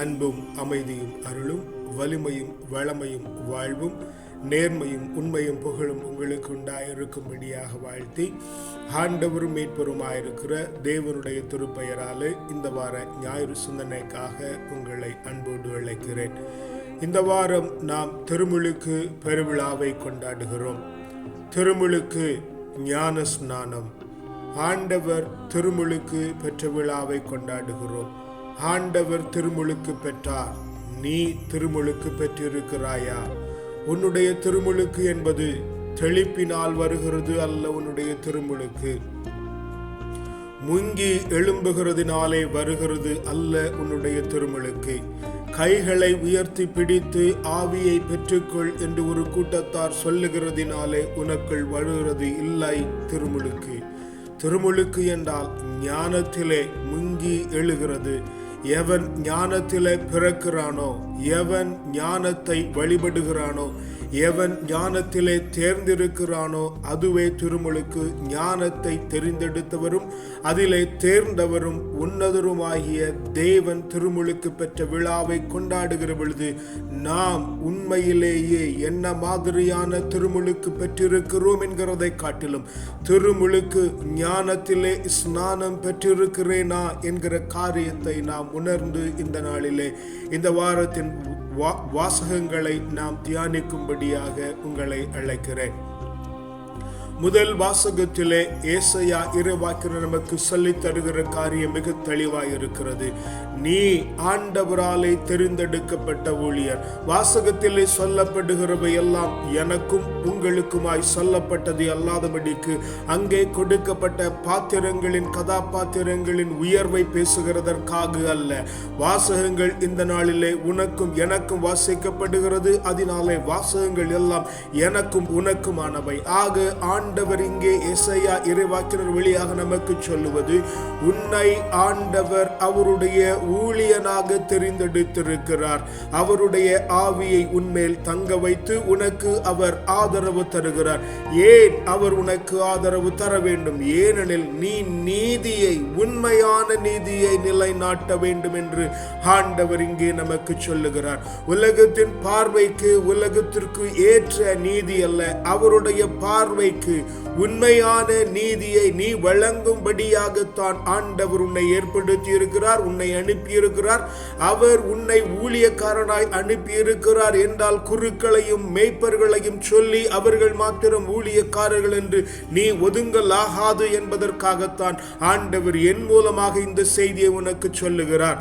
அன்பும் அமைதியும் அருளும் வலிமையும் வளமையும் வாழ்வும் நேர்மையும் உண்மையும் புகழும் உங்களுக்கு உண்டாயிருக்கும்படியாக வாழ்த்தி ஆண்டவரும் மீட்பருமாயிருக்கிற தேவனுடைய திருப்பெயராலே இந்த வார ஞாயிறு சிந்தனைக்காக உங்களை அன்போடு அழைக்கிறேன். இந்த வாரம் நாம் திருமுழுக்கு பெருவிழாவை கொண்டாடுகிறோம். திருமுழுக்கு ஞான ஸ்நானம் ஆண்டவர் திருமுழுக்கு பெற்ற விழாவை கொண்டாடுகிறோம். ஆண்டவர் திருமுழுக்கு பெற்றார். நீ திருமுழுக்கு பெற்றிருக்கிறாயா? உன்னுடைய திருமுழுக்கு என்பது தெளிப்பினால் வருகிறது அல்ல உன்னுடைய திருமுழுக்கு. முங்கி எழும்புகிறதினாலே வருகிறது அல்ல உன்னுடைய திருமுழுக்கு. கைகளை உயர்த்தி பிடித்து ஆவியை பெற்றுக்கொள் என்று ஒரு கூட்டத்தார் சொல்லுகிறதினாலே உனக்குள் வருகிறது இல்லை திருமுழுக்கு. திருமுழுக்கு என்றால் ஞானத்திலே முங்கி எழுகிறது. எவன் ஞானத்திலே பிறக்கிறானோ எவன் ஞானத்தை வழிபடுகிறானோ எவன் ஞானத்திலே தேர்ந்திருக்கிறானோ அதுவே திருமுழுக்கு ஞானத்தை தெரிந்தெடுத்தவரும் அதிலே தேர்ந்தவரும் உன்னதருமாகிய தேவன் திருமுழுக்கு பெற்ற விழாவை கொண்டாடுகிற பொழுது நாம் உண்மையிலேயே என்ன மாதிரியான திருமுழுக்கு பெற்றிருக்கிறோம் என்கிறதை காட்டிலும் திருமுழுக்கு ஞானத்திலே ஸ்நானம் பெற்றிருக்கிறேனா என்கிற காரியத்தை நாம் உணர்ந்து இந்த நாளிலே இந்த வாரத்தின் வா- வாசகங்களை நாம் தியானிக்கும்படியாக உங்களை அழைக்கிறேன். முதல் வாசகத்திலே ஏசையா இறைவாக்கினர் நமக்கு சொல்லித் தருகிற காரியம் மிக தெளிவாய் இருக்கிறது நீ ஆண்டவராலே தெரிந்தெடுக்கப்பட்ட ஊழியர். வாசகத்திலே சொல்லப்படுகிறவை எல்லாம் எனக்கும் உங்களுக்குமாய் சொல்லப்பட்டது அல்லாதபடிக்கு அங்கே கொடுக்கப்பட்ட பாத்திரங்களின் கதாபாத்திரங்களின் உயர்வை பேசுகிறதற்காக அல்ல. வாசகங்கள் இந்த நாளிலே உனக்கும் எனக்கும் வாசிக்கப்படுகிறது. அதனாலே வாசகங்கள் எல்லாம் எனக்கும் உனக்குமானவை. ஆக ஆண்டவர் இங்கே இசையா இறைவாக்கினர் வழியாக நமக்கு சொல்லுவது உன்னை ஆண்டவர் அவருடைய ஊழியனாக தெரிந்தெடுத்திருக்கிறார். அவருடைய ஆவியை உன்மேல் தங்க வைத்து உனக்கு அவர் ஆதரவு தருகிறார். ஏன் அவர் உனக்கு ஆதரவு தர வேண்டும்? ஏனெனில் நீ நீதியை உண்மையான நீதியை நிலைநாட்ட வேண்டும் என்று ஆண்டவர் இங்கே நமக்கு சொல்லுகிறார். உலகத்தின் பார்வைக்கு உலகத்திற்கு ஏற்ற நீதி அல்ல. அவருடைய பார்வைக்கு உண்மையான நீதியை நீ வழங்கும்படியாகத்தான் ஆண்டவர் உன்னை ஏற்படுத்தி இருக்கிறார் உன்னை அனுப்பியிருக்கிறார். அவர் உன்னை ஊழியக்காரனாய் அனுப்பியிருக்கிறார் என்றால் குருக்களையும் மேய்ப்பர்களையும் சொல்லி அவர்கள் மாத்திரம் ஊழியக்காரர்கள் என்று நீ ஒதுங்கலாகாது என்பதற்காகத்தான் ஆண்டவர் என் மூலமாக இந்த செய்தியை உனக்கு சொல்லுகிறார்.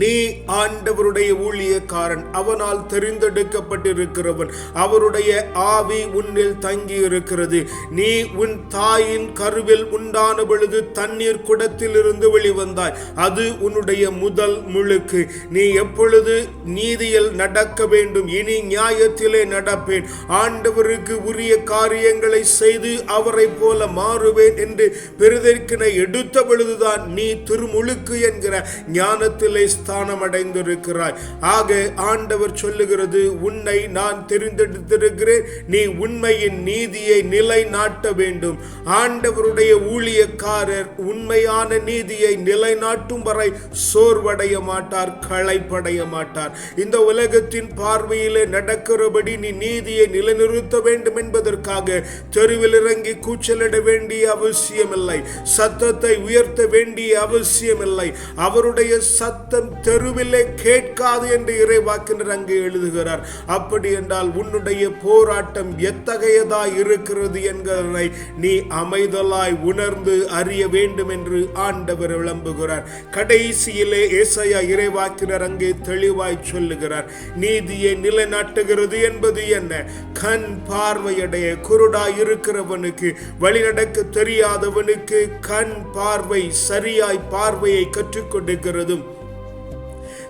நீ ஆண்டவருடைய ஊழியக்காரன். அவனால் தெரிந்தெடுக்கப்பட்டிருக்கிறவன். அவருடைய ஆவி உன்னில் தங்கி இருக்கிறது நீ உன் தாயின் கருவில் உண்டான பொழுது தண்ணீர் குடத்திலிருந்து வெளிவந்தாய். அது உன்னுடைய முதல் முழுக்கு. நீ எப்பொழுது நீதியில் நடக்க வேண்டும் இனி நியாயத்திலே நடப்பேன். ஆண்டவருக்கு உரிய காரியங்களை செய்து அவரை போல மாறுவேன் என்று பெருதற்கினை எடுத்த பொழுதுதான் நீ திருமுழுக்கு என்கிற ஞானத்திலே ஸ்தானம் அடைந்திருக்கிறாய் ஆக ஆண்டவர் சொல்லுகிறது உன்னை நான் தெரிந்தெடுத்திருக்கிறேன். நீ உண்மையின் நீதியை நிலைநாட்ட வேண்டும். ஆண்டவருடைய ஊழியக்காரர் உண்மையான நீதியை நிலைநாட்டும் வரை சோர்வடைய மாட்டார் களைப்படைய மாட்டார். இந்த உலகத்தின் பார்வையிலே நடக்கிறபடி நீ நீதியை நிலைநிறுத்த வேண்டும் என்பதற்காக தெருவில் இறங்கி கூச்சலிட வேண்டிய அவசியமில்லை. சத்தத்தை உயர்த்த வேண்டிய அவசியமில்லை. அவருடைய சத்தம் தெருவிலே கேட்காது என்று இறைவாக்கினர் அங்கே எழுதுகிறார். அப்படி என்றால் உன்னுடைய போராட்டம் எத்தகையதாய் இருக்கிறது என்கிறதை நீ அமைதலாய் உணர்ந்து அறிய வேண்டும் என்று ஆண்டவர் விளம்புகிறார். கடைசியிலே இசையா இறைவாக்கினர் அங்கே தெளிவாய் சொல்லுகிறார். நீதியை நிலைநாட்டுகிறது என்பது என்ன? கண் பார்வையடைய குருடாய் இருக்கிறவனுக்கு வழிநடக்க தெரியாதவனுக்கு கண் பார்வை சரியாய் பார்வையை கற்றுக் கொடுக்கிறதும்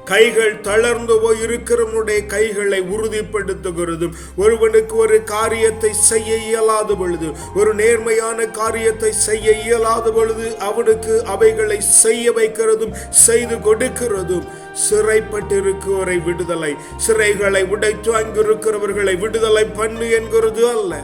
கைகள் தளர்ந்து போய் இருக்கிறவனுடைய கைகளை உறுதிப்படுத்துகிறதும் ஒருவனுக்கு ஒரு காரியத்தை செய்ய இயலாத பொழுது ஒரு நேர்மையான காரியத்தை செய்ய இயலாத பொழுது அவனுக்கு அவைகளை செய்ய வைக்கிறதும் செய்து கொடுக்கிறதும் சிறைப்பட்டிருக்கிறவரை விடுதலை. சிறைகளை உடைத்து அங்கிருக்கிறவர்களை விடுதலை பண்ணு என்கிறது அல்ல.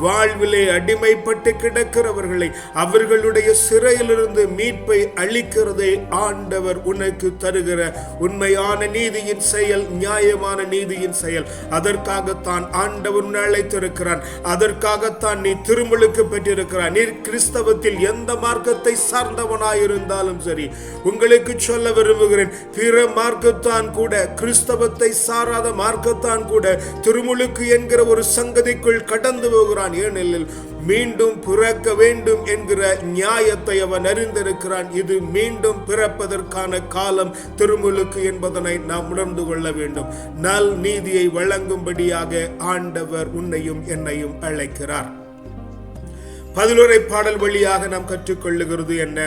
வாழ்விலே அடிமைப்பட்டு கிடக்கிறவர்களை அவர்களுடைய சிறையிலிருந்து மீட்பை அளிக்கிறதே ஆண்டவர் உனக்கு தருகிற உண்மையான நீதியின் செயல் நியாயமான நீதியின் செயல். அதற்காகத்தான் ஆண்டவர் உன்னை அழைத்திருக்கிறான். அதற்காகத்தான் நீ திருமுழுக்கு பெற்றிருக்கிறான் நீ கிறிஸ்தவத்தில் எந்த மார்க்கத்தை சார்ந்தவனாயிருந்தாலும் சரி உங்களுக்கு சொல்ல விரும்புகிறேன் பிற மார்க்கத்தான் கூட கிறிஸ்தவத்தை சாராத மார்க்கத்தான் கூட திருமுழுக்கு என்கிற ஒரு சங்கதிக்குள் கடந்து போகிறான். ஏனெனில் மீண்டும் பிறக்க வேண்டும் என்கிற நியாயத்தை அவன் அறிந்திருக்கிறான். இது மீண்டும் பிறப்பதற்கான காலம் திருமுழுக்கு என்பதனை நாம் உணர்ந்து கொள்ள வேண்டும். நல் நீதியை வழங்கும்படியாக ஆண்டவர் உன்னையும் என்னையும் அழைக்கிறார். பதிலுரை பாடல் வழியாக நாம் கற்றுக்கொள்ளுகிறது என்ன?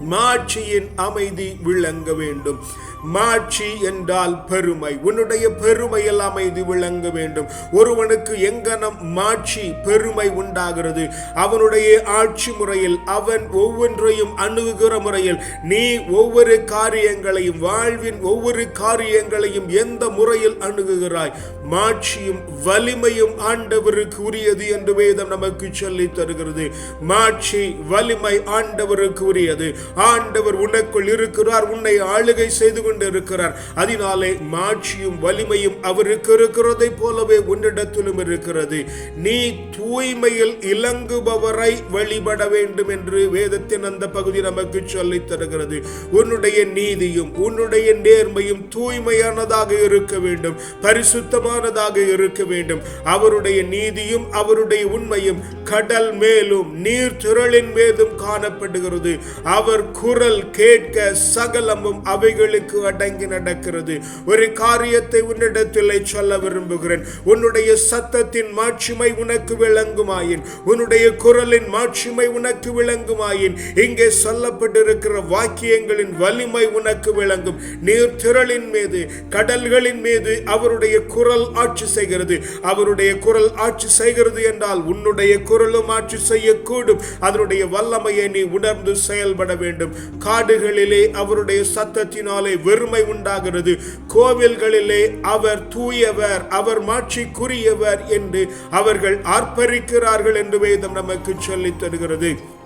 மாட்சியின் அமைதி விளங்க வேண்டும். மாட்சி என்றால் பெருமை. உன்னுடைய பெருமையில் அமைதி விளங்க வேண்டும். ஒருவனுக்கு எங்கனம் மாட்சி பெருமை உண்டாகிறது. அவனுடைய ஆட்சி முறையில் அவன் ஒவ்வொன்றையும் அணுகுகிற முறையில் நீ ஒவ்வொரு காரியங்களையும் வாழ்வின் ஒவ்வொரு காரியங்களையும் எந்த முறையில் அணுகுகிறாய்? மாட்சியும் வலிமையும் ஆண்டவருக்கு உரியது என்று வேதம் நமக்கு சொல்லி தருகிறது. மாட்சி வலிமை ஆண்டவருக்கு உரியது ஆண்டவர் உனக்குள் இருக்கிறார் உன்னை ஆளுகை செய்து கொண்டு இருக்கிறார் அதனாலே மாட்சியும் வலிமையும் அவருக்கு இருக்கிறதை போலவே உன்னிடத்திலும் இருக்கிறது. நீ தூய்மையில் இலங்குபவரை வழிபட வேண்டும் என்று வேதத்தின் அந்த பகுதி நமக்கு சொல்லித் தருகிறது. உன்னுடைய நீதியும் உன்னுடைய நேர்மையும் தூய்மையானதாக இருக்க வேண்டும். பரிசுத்தமானதாக இருக்க வேண்டும். அவருடைய நீதியும் அவருடைய உண்மையும் கடல் மேலும் நீர் திரளின் மீதும் காணப்படுகிறது. அவர் குரல் கேட்க சகலமும் அவைகளுக்கு அடங்கி நடக்கிறது. ஒரு காரியத்தை உன்னிடத்தில் சொல்ல விரும்புகிறேன். உன்னுடைய சத்தத்தின் மாட்சிமை உனக்கு விளங்குமாயின். உன்னுடைய குரலின் மாட்சிமை உனக்கு விளங்குமாயின். இங்கே சொல்லப்பட்டிருக்கிற வாக்கியங்களின் வலிமை உனக்கு விளங்கும். நீர் திரளின் மீது கடல்களின் மீது அவருடைய குரல் ஆட்சி செய்கிறது. அவருடைய குரல் ஆட்சி செய்கிறது என்றால் உன்னுடைய குரலும் ஆட்சி செய்யக்கூடும். அதனுடைய வல்லமையை நீ உணர்ந்து செயல்பட வேண்டும். வேண்டும். காடுகளிலே அவருடைய சத்தத்தினாலே வெறுமை உண்டாகிறது. கோவில்களிலே அவர் தூயவர் அவர் மாட்சிக்குரியவர் என்று அவர்கள் ஆர்ப்பரிக்கிறார்கள் என்று வேதம் நமக்கு சொல்லித் தருகிறது.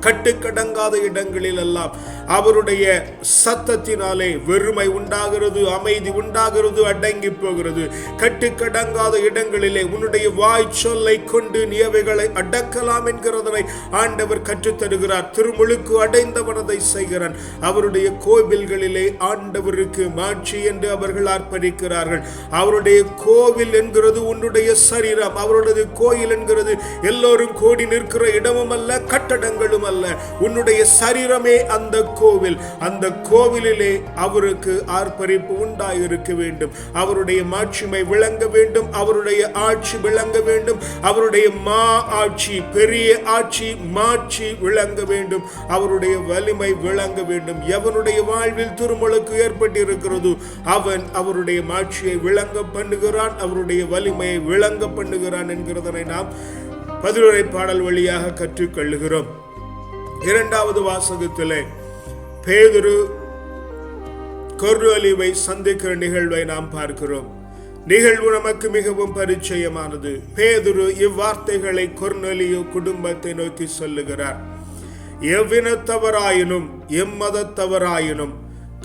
கட்டுக்கடங்காத இடங்களில் எல்லாம் அவருடைய சத்தத்தினாலே வெறுமை உண்டாகிறது அமைதி உண்டாகிறது அடங்கி போகிறது. கட்டுக்கடங்காத இடங்களிலே உன்னுடைய வாய் சொல்லை கொண்டு நீ அவைகளை அடக்கலாம் என்கிறதனை ஆண்டவர் கற்றுத்தருகிறார். திருமுழுக்கு அடைந்தவனதை செய்கிறான். அவருடைய கோவில்களிலே ஆண்டவருக்கு மாட்சி என்று அவர்கள் அர்ப்பணிக்கிறார்கள். அவருடைய கோவில் என்கிறது உன்னுடைய சரீரம். அவருடைய கோயில் என்கிறது எல்லோரும் கோடி நிற்கிற இடமும் அல்ல கட்டடங்களும் அல்ல உன்னுடைய சரீரமே அந்த கோவில். அந்த கோவிலிலே அவருக்கு ஆர்ப்பரிப்பு உண்டாயிருக்க வேண்டும். அவருடைய மாட்சிமை விளங்க வேண்டும். அவருடைய ஆட்சி விளங்க வேண்டும். அவருடைய மா ஆட்சி பெரிய ஆட்சி மாட்சி விளங்க வேண்டும். அவருடைய வலிமை விளங்க வேண்டும். எவனுடைய வாழ்வில் திருமலுக்கு ஏற்பட்டிருக்கிறதோ அவன் அவருடைய மாட்சியை விளங்க பண்ணுகிறான். அவருடைய வலிமையை விளங்க பண்ணுகிறான் என்கிறதனை நாம் பதிலுரை பாடல் வழியாக கற்றுக்கொள்ளுகிறோம் இரண்டாவது வாசகத்திலே பேதுரு கொர்னோலிவை சந்திக்கிற நிகழ்வை நாம் பார்க்கிறோம். நிகழ்வு நமக்கு மிகவும் பரிச்சயமானது. பேதுரு இவ்வார்த்தைகளை கொர்னலியோ குடும்பத்தை நோக்கி சொல்லுகிறார். எவ்வினத்தவராயினும் எம்மதத்தவராயினும்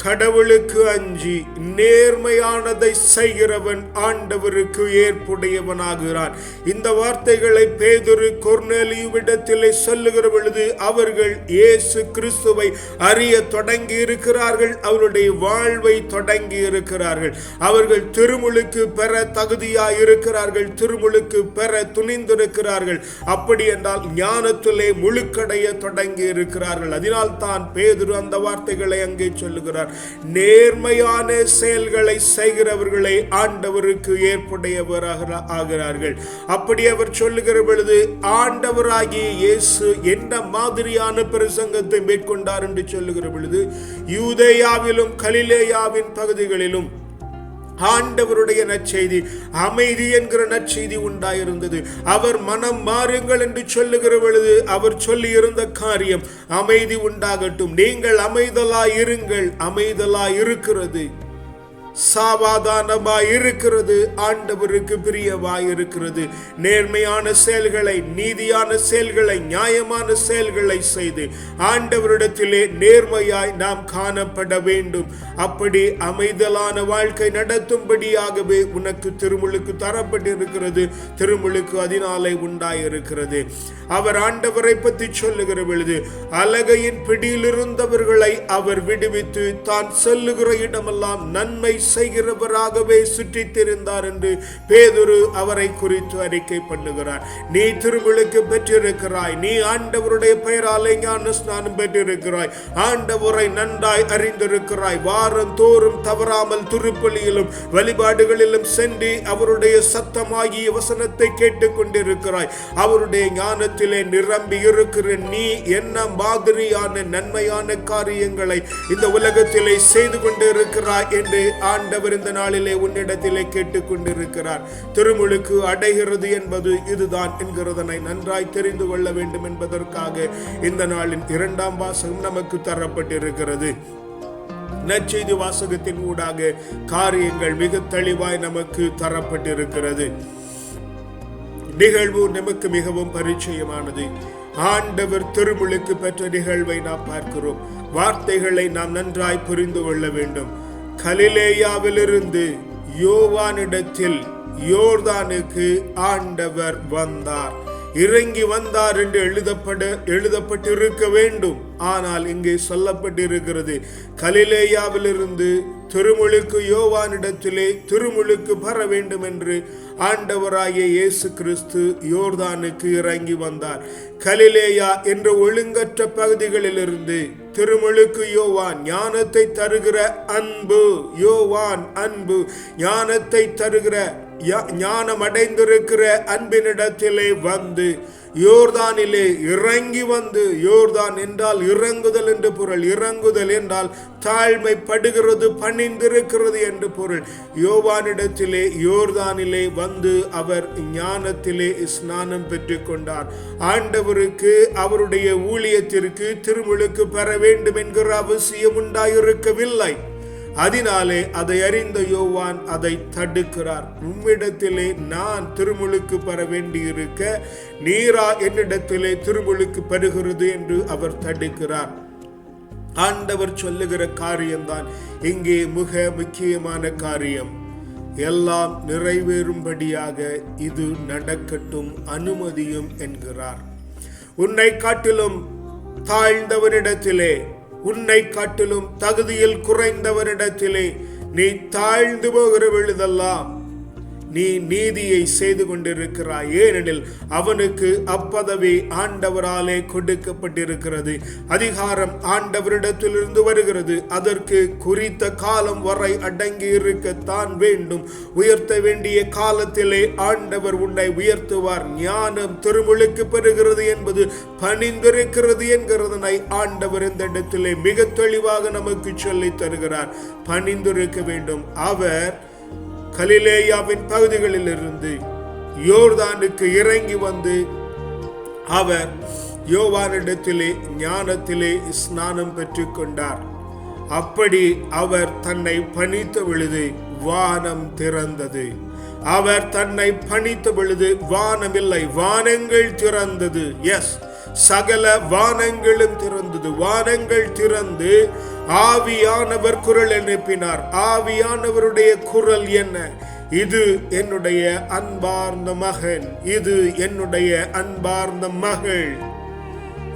கடவுளுக்கு அஞ்சி நேர்மையானதை செய்கிறவன் ஆண்டவருக்கு ஏற்புடையவனாகிறான். இந்த வார்த்தைகளை பேதுரு கொர்நேலியுவிடத்திலே சொல்லுகிற பொழுது அவர்கள் இயேசு கிறிஸ்துவை அறிய தொடங்கி இருக்கிறார்கள் அவருடைய வாழ்வை தொடங்கி இருக்கிறார்கள் அவர்கள் திருமுழுக்கு பெற தகுதியாய் இருக்கிறார்கள் திருமுழுக்கு பெற துணிந்திருக்கிறார்கள். அப்படி என்றால் ஞானத்திலே முழுக்கடைய தொடங்கி இருக்கிறார்கள் அதனால் தான் பேதுரு அந்த வார்த்தைகளை அங்கே சொல்லுகிறார். நேர்மையான செயல்களை செய்கிறவர்களை ஆண்டவருக்கு ஏற்புடையவராக ஆகிறார்கள். அப்படி அவர் சொல்லுகிற பொழுது ஆண்டவராகிய இயேசு என்ன மாதிரியான பிரசங்கத்தை மேற்கொண்டார்? என்று சொல்லுகிற பொழுது யூதேயாவிலும் கலிலேயாவின் பகுதிகளிலும் ஆண்டவருடைய நற்செய்தி அமைதி என்கிற நற்செய்தி உண்டாயிருந்தது. அவர் மனம் மாறுங்கள் என்று சொல்லுகிற பொழுது அவர் சொல்லி இருந்த காரியம் அமைதி உண்டாகட்டும். நீங்கள் அமைதலாய் இருங்கள் அமைதலாய் இருக்கிறது. சாவாதானமாய் இருக்கிறது ஆண்டவருக்கு பிரியமாய் இருக்கிறது நேர்மையான செயல்களை நீதியான செயல்களை நியாயமான செயல்களை செய்து ஆண்டவரிடத்திலே நேர்மையாய் நாம் காணப்பட வேண்டும். அப்படி அமைதலான வாழ்க்கை நடத்தும்படியாகவே உனக்கு திருமுழுக்கு தரப்பட்டிருக்கிறது. திருமுழுக்கு அதனாலே உண்டாயிருக்கிறது. அவர் ஆண்டவரை பற்றி சொல்லுகிற பொழுது அலகையின் பிடியிலிருந்தவர்களை அவர் விடுவித்து தான் செல்லுகிற இடமெல்லாம் நன்மை செய்கிறவராகவே சுற்றித் என்று பேதுரு அவரை குறித்து அறிக்கை பண்ணுகிறார். நீ திருவிழுக்கு பெற்றிருக்கிறாய். நீ ஆண்டவருடைய பெயராலே ஞான ஸ்நானம் பெற்றிருக்கிறாய். ஆண்டவரை நன்றாய் அறிந்திருக்கிறாய். வாரம் தோறும் தவறாமல் திருப்பலியிலும் வழிபாடுகளிலும் சென்று அவருடைய சத்தமாகிய வசனத்தை கேட்டுக்கொண்டிருக்கிறாய். அவருடைய ஞானத்திலே நிரம்பி இருக்கிற நீ என்ன மாதிரியான நன்மையான காரியங்களை இந்த உலகத்திலே செய்து கொண்டிருக்கிறாய் என்று ஆண்டவர் இந்த நாளிலே உன்னிடத்திலே கேட்டுக்கொண்டிருக்கிறார். திருமுழுக்கு அடைகிறது என்பது இதுதான் என்கிறதனை நன்றாய் தெரிந்து கொள்ள வேண்டும் என்பதற்காக இந்த நாளின் இரண்டாம் வாசகம் நமக்கு தரப்பட்டிருக்கிறது. நற்செய்தி வாசகத்தின் ஊடாக காரியங்கள் மிக தெளிவாய் நமக்கு தரப்பட்டிருக்கிறது. நிகழ்வு நமக்கு மிகவும் பரிச்சயமானது. ஆண்டவர் திருமுழுக்கு பெற்ற நிகழ்வை நாம் பார்க்கிறோம். வார்த்தைகளை நாம் நன்றாய் புரிந்து கொள்ள வேண்டும். கலிலேயாவிலிருந்து யோவானிடத்தில் யோர்தானுக்கு ஆண்டவர் வந்தார். இறங்கி வந்தார் என்று எழுதப்பட எழுதப்பட்டிருக்க வேண்டும். ஆனால் இங்கே சொல்லப்பட்டிருக்கிறது கலிலேயாவிலிருந்து திருமுழுக்கு யோவானிடத்திலே திருமுழுக்கு பெற வேண்டும் என்று ஆண்டவராகிய இயேசு கிறிஸ்து யோர்தானுக்கு இறங்கி வந்தார். கலிலேயா என்ற ஒழுங்கற்ற பகுதிகளிலிருந்து திருமுழுக்கு யோவான் ஞானத்தை தருகிற அன்பு யோவான் அன்பு ஞானத்தை தருகிற ஞானம் அடைந்திருக்கிற அன்பினிடத்திலே வந்து யோர்தானிலே இறங்கி வந்து யோர்தான் என்றால் இறங்குதல் என்று பொருள். இறங்குதல் என்றால் தாழ்மைப்படுகிறது பணிந்திருக்கிறது என்று பொருள். யோவானிடத்திலே யோர்தானிலே வந்து அவர் ஞானத்திலே ஸ்நானம் பெற்றுக்கொண்டார். ஆண்டவருக்கு அவருடைய ஊழியத்திற்கு திருமுழுக்கு பெற வேண்டும் என்கிற அவசியம் உண்டாயிருக்கவில்லை. அதனாலே அதை அறிந்த யோவான் அதை தடுக்கிறார். உம்மிடத்திலே நான் திருமுழுக்கு பெற வேண்டியிருக்க நீரா என்னிடத்திலே திருமுழுக்கு பெறுகிறது என்று அவர் தடுக்கிறார். ஆண்டவர் சொல்லுகிற காரியம்தான் இங்கே மிக முக்கியமான காரியம். எல்லாம் நிறைவேறும்படியாக இது நடக்கட்டும் அனுமதியும் என்கிறார். உன்னை காட்டிலும் தாழ்ந்தவரிடத்திலே உன்னை காட்டிலும் தகுதியில் குறைந்தவரிடத்திலே நீ தாழ்ந்து போகிற விழுதெல்லாம் நீ நீதியை செய்து கொண்டிருக்கிறாய் ஏனெனில் அவனுக்கு அப்பதவி ஆண்டவராலே கொடுக்கப்பட்டிருக்கிறது. அதிகாரம் ஆண்டவரிடத்திலிருந்து வருகிறது. அதற்கு குறித்த காலம் வரை அடங்கி இருக்கத்தான் வேண்டும். உயர்த்த வேண்டிய காலத்திலே ஆண்டவர் உன்னை உயர்த்துவார். ஞானம் திருமுழுக்கு பெறுகிறது என்பது பணிந்திருக்கிறது என்கிறதனை ஆண்டவர் இந்த இடத்திலே மிக தெளிவாக நமக்கு சொல்லித் தருகிறார். பணிந்திருக்க வேண்டும். அவர் கலிலேயாவின் பகுதிகளில் இருந்து யோர்தானுக்கு இறங்கி வந்து அவர் யோவானிடத்திலே ஞானத்திலே ஸ்நானம் பெற்றுக்கொண்டார். அப்படி அவர் தன்னை பணித்த பொழுது வானம் திறந்தது. அவர் தன்னை பணித்த பொழுது வானமில்லை வானங்கள் திறந்தது. எஸ் சகல வானங்களும் திறந்தது. வானங்கள் திறந்து ஆவியானவர் குரல் எழுப்பினார். ஆவியானவருடைய குரல் என்ன? இது என்னுடைய அன்பார்ந்த மகன். இது என்னுடைய அன்பார்ந்த மகள்.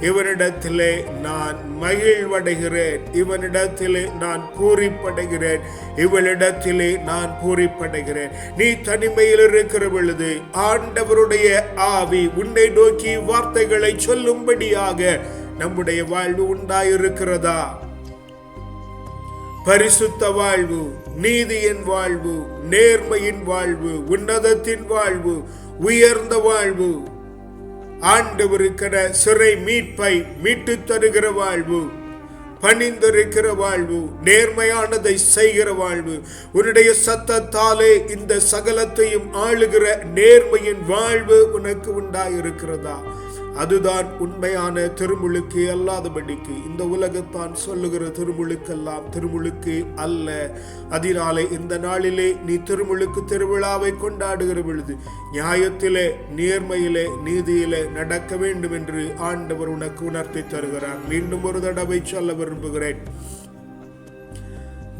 இவனிடத்திலே நான் மகிழ்வடைகிறேன். இவனிடத்திலே நான் பூரிப்படைகிறேன். இவளிடத்திலே நான் பூரிப்படைகிறேன். நீ தனிமையில் இருக்கிற பொழுது ஆண்டவருடைய ஆவி உன்னை நோக்கி வார்த்தைகளை சொல்லும்படியாக நம்முடைய வாழ்வு உண்டாயிருக்கிறதா? பரிசுத்த வாழ்வு நீதியின் வாழ்வு நேர்மையின் வாழ்வு உன்னதத்தின் வாழ்வு உயர்ந்த வாழ்வு. ஆண்டவருக்கிற சிறை மீட்பை மீட்டு தருகிற வாழ்வு பணிந்திருக்கிற வாழ்வு நேர்மையானதை செய்கிற வாழ்வு. உன்னுடைய சத்தத்தாலே இந்த சகலத்தையும் ஆளுகிற நேர்மையின் வாழ்வு உனக்கு உண்டாயிருக்கிறதா? அதுதான் உண்மையான திருமுழுக்கு அல்லாதபடிக்கு. இந்த உலகத்தான் சொல்லுகிற திருமுழுக்கெல்லாம் திருமுழுக்கு அல்ல. அதனாலே இந்த நாளிலே நீ திருமுழுக்கு திருவிழாவை கொண்டாடுகிற பொழுது நியாயத்திலே நேர்மையிலே நீதியிலே நடக்க வேண்டும் என்று ஆண்டவர் உனக்கு உணர்த்தி தருகிறார். மீண்டும் ஒரு தடவை சொல்ல விரும்புகிறேன்.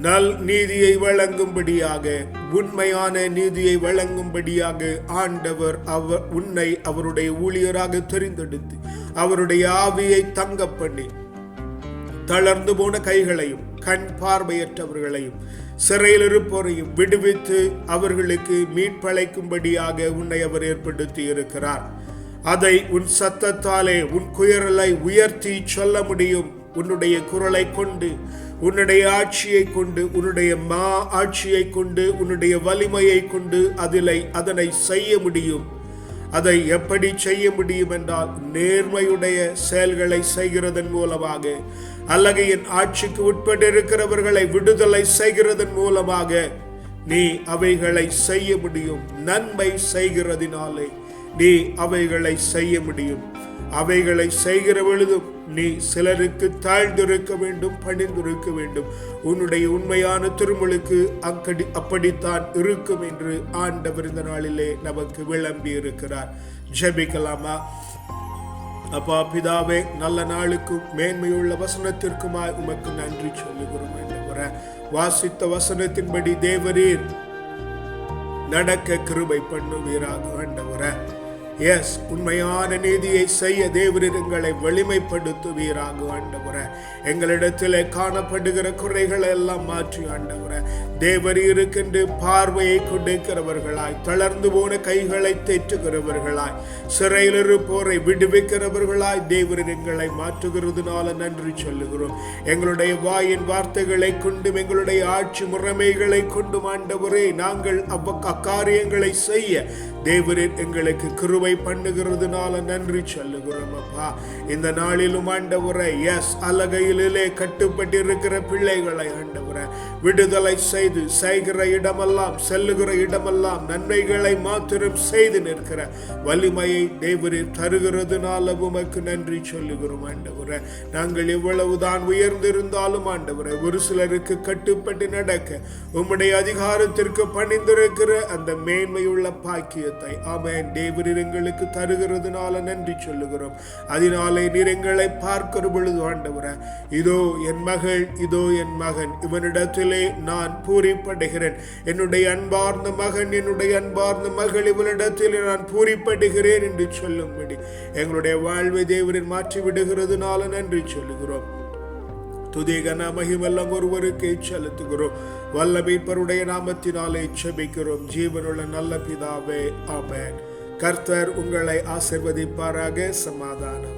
நல் நீதியை வழங்கும்படியாக உண்மையான நீதியை வழங்கும்படியாக ஆண்டவர் அவர் உன்னை அவருடைய ஊழியராக தெரிந்தெடுத்து அவருடைய ஆவியை தங்க பண்ணி தளர்ந்து போன கைகளையும் கண் பார்வையற்றவர்களையும் சிறையில் இருப்போரையும் விடுவித்து அவர்களுக்கு மீட்பழைக்கும்படியாக உன்னை அவர் ஏற்படுத்தி இருக்கிறார். அதை உன் சத்தத்தாலே உன் குயரலை உயர்த்தி சொல்ல முடியும். உன்னுடைய குரலை கொண்டு உன்னுடைய ஆட்சியை கொண்டு உன்னுடைய மா ஆட்சியை கொண்டு உன்னுடைய வலிமையை கொண்டு அதிலை அதனை செய்ய முடியும். அதை எப்படி செய்ய முடியும் என்றால் நேர்மையுடைய செயல்களை செய்கிறதன் மூலமாக அல்லகையின் ஆட்சிக்கு ஆட்சிக்கு உட்பட்டிருக்கிறவர்களை விடுதலை செய்கிறதன் மூலமாக நீ அவைகளை செய்ய முடியும். நன்மை செய்கிறதினாலே நீ அவைகளை செய்ய முடியும். அவைகளை செய்கிற பொழுதும் நீ சிலருக்கு தாழ்ந்திருக்க வேண்டும் பணிந்திருக்க வேண்டும். உன்னுடைய உண்மையான திருமலுக்கு அக்கடி அப்படித்தான் இருக்கும் என்று ஆண்டவர் இந்த நாளிலே நமக்கு விளம்பி இருக்கிறார். ஜபிக்கலாமா? அப்பா பிதாவே நல்ல நாளுக்கும் மேன்மையுள்ள வசனத்திற்குமாய் உமக்கு நன்றி சொல்லுகிறோம் என்று வாசித்த வசனத்தின்படி தேவரீர் நடக்க கிருபை பண்ணுவீராக ஆண்டவரை. எஸ் உண்மையான நீதியை செய்ய தேவரீர் எங்களை வலிமைப்படுத்துவீராக ஆண்டவரே. எங்களிடத்தில் காணப்படுகிற குறைகளை எல்லாம் மாற்றி ஆண்டவரே. தேவரீருக்கென்று பார்வையை கொண்டிருக்கிறவர்களாய் தளர்ந்து போன கைகளை தேற்றுகிறவர்களாய் சிறையில் இருப்போரை விடுவிக்கிறவர்களாய் தேவரீர் எங்களை மாற்றுகிறதுனால நன்றி சொல்லுகிறோம். எங்களுடைய வாயின் வார்த்தைகளை கொண்டும் எங்களுடைய ஆட்சி முறைமைகளை கொண்டும் ஆண்டவரே நாங்கள் அவ்வ அக்காரியங்களை செய்ய தேவரீர் எங்களுக்கு கிருபை பண்ணுகிறதுனால நன்றி சொல்லுகிறோம் அப்பா. இந்த நாளிலும் ஆண்டவரை எஸ் அலகையிலே கட்டுப்பட்டிருக்கிற பிள்ளைகளை ஆண்டவரை விடுதலை செய்து செய்கிற இடமெல்லாம் செல்லுகிற இடமெல்லாம் நன்மைகளை மாத்திரம் செய்து நிற்கிற வலிமையை தேவரீர் தருகிறதுனால உமக்கு நன்றி சொல்லுகிறோம் ஆண்டவரை. நாங்கள் எவ்வளவுதான் உயர்ந்திருந்தாலும் ஆண்டவரை ஒரு சிலருக்கு கட்டுப்பட்டு நடக்க உம்முடைய அதிகாரத்திற்கு பணிந்திருக்கிற அந்த மேன்மையுள்ள பாக்கியத்தை ஆமேன். தேவர் எங்களுக்கு தருகிறதுனால நன்றி சொல்லுகிறோம். அதனாலே நீர் எங்களை பார்க்கிற பொழுது ஆண்டவரை இதோ என் மகள் இதோ என் மகன். இவனிடத்திலே நான் பூரிப்படுகிறேன். என்னுடைய அன்பார்ந்த மகன் என்னுடைய அன்பார்ந்த மகள் இவளிடத்தில் நான் பூரிப்படுகிறேன் என்று சொல்லும்படி எங்களுடைய வாழ்வை தேவரின் மாற்றி விடுகிறதுனால நன்றி சொல்லுகிறோம். துதிகன மகிமெல்லாம் ஒருவருக்கே செலுத்துகிறோம். வல்ல மீட்பருடைய நாமத்தினாலே செபிக்கிறோம் ஜீவனுள்ள நல்ல பிதாவே ஆமேன். கர்த்தர் உங்களை ஆசிர்வதிப்பாராக. சமாதானம்.